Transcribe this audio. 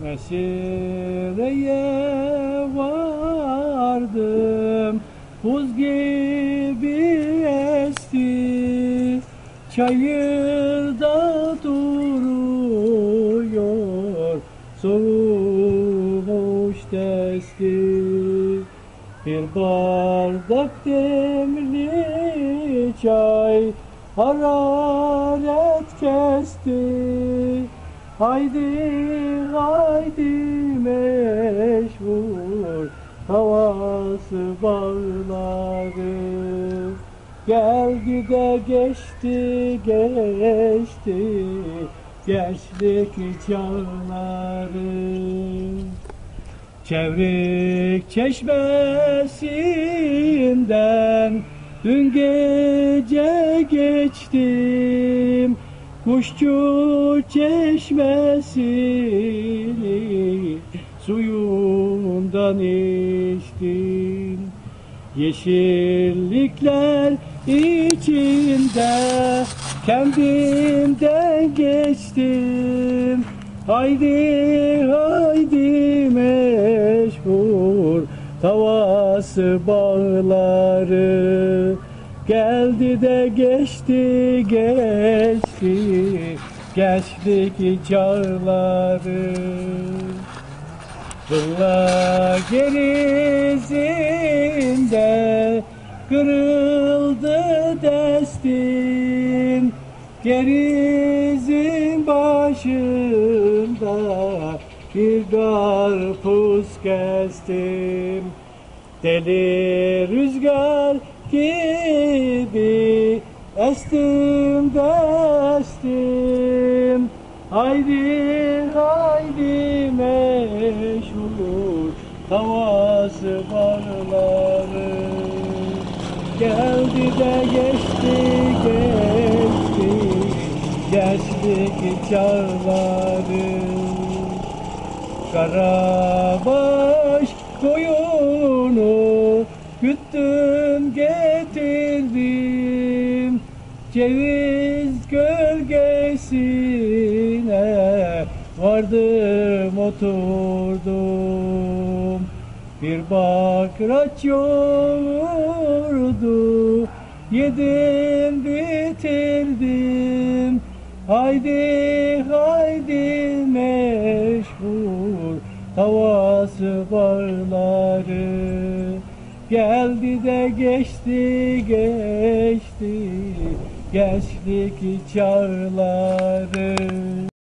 Mesire'ye vardım Buz gibi esti. Çayırda duruyor Soğumuş testi. Bir bardak demli çay Hararet kesti Haydi haydi meşhur havası bağları. Geldi de geçti geçti gençlik çağları Çevrik çeşmesinden dün gece geçtim Kuşçu çeşmesini suyundan içtim Yeşillikler içinde kendimden geçtim. Haydi haydi meşhur tavası bağları Geldi de geçti geçti. Gençlik çağları. Kılla gerizinde kırıldı destim Gerizin başında bir karpuz kestim. Deli rüzgar gibi estim de estim Haydi haydi meşhur havası barları. Geldi de geçti geçti gençlik çağları Karabaş Ceviz gölgesine vardım oturdum. Bir bakraç yoğurdu yedim bitirdim. Haydi haydi meşhur havası barları. Geldi de geçti geçti gençlik çağları